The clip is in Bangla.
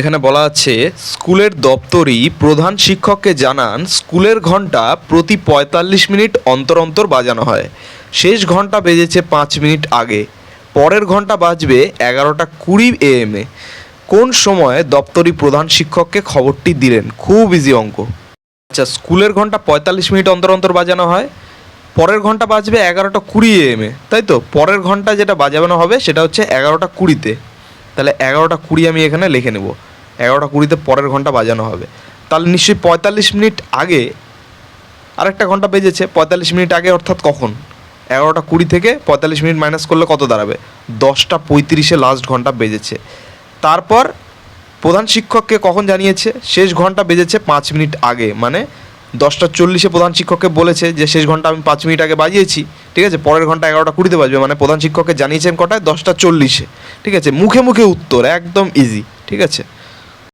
এখানে বলা আছে, স্কুলের দপ্তরি প্রধান শিক্ষককে জানান, স্কুলের ঘণ্টা প্রতি পঁয়তাল্লিশ মিনিট অন্তর অন্তর বাজানো হয়। শেষ ঘণ্টা বেজেছে পাঁচ মিনিট আগে। পরের ঘণ্টা বাজবে এগারোটা কুড়ি এএমে কোন সময় দপ্তরি প্রধান শিক্ষককে খবরটি দিলেন? খুব ইজি অঙ্ক। আচ্ছা স্কুলের ঘণ্টা পঁয়তাল্লিশ মিনিট অন্তর অন্তর বাজানো হয়, পরের ঘণ্টা বাজবে এগারোটা কুড়ি এমে তাই তো? পরের ঘণ্টা যেটা বাজানো হবে সেটা হচ্ছে এগারোটা কুড়িতে। তাহলে এগারোটা কুড়ি আমি এখানে লিখে নেব। এগারোটা কুড়িতে পরের ঘণ্টা বাজানো হবে। তাহলে নিশ্চয়ই পঁয়তাল্লিশ মিনিট আগে আরেকটা ঘণ্টা বেজেছে। পঁয়তাল্লিশ মিনিট আগে অর্থাৎ কখন? এগারোটা কুড়ি থেকে পঁয়তাল্লিশ মিনিট মাইনাস করলে কত দাঁড়াবে? দশটা পঁয়ত্রিশে লাস্ট ঘণ্টা বেজেছে। তারপর প্রধান শিক্ষককে কখন জানিয়েছে? শেষ ঘণ্টা বেজেছে পাঁচ মিনিট আগে। মানে দশটা চল্লিশে প্রধান শিক্ষককে বলেছে যে, শেষ ঘণ্টা আমি পাঁচ মিনিট আগে বাজিয়েছি। ঠিক আছে? পরের ঘণ্টা এগারোটা কুড়িতে বাজবে মানে প্রধান শিক্ষককে জানিয়েছেন কটায়? দশটা চল্লিশে। ঠিক আছে? মুখে মুখে উত্তর, একদম ইজি ঠিক আছে?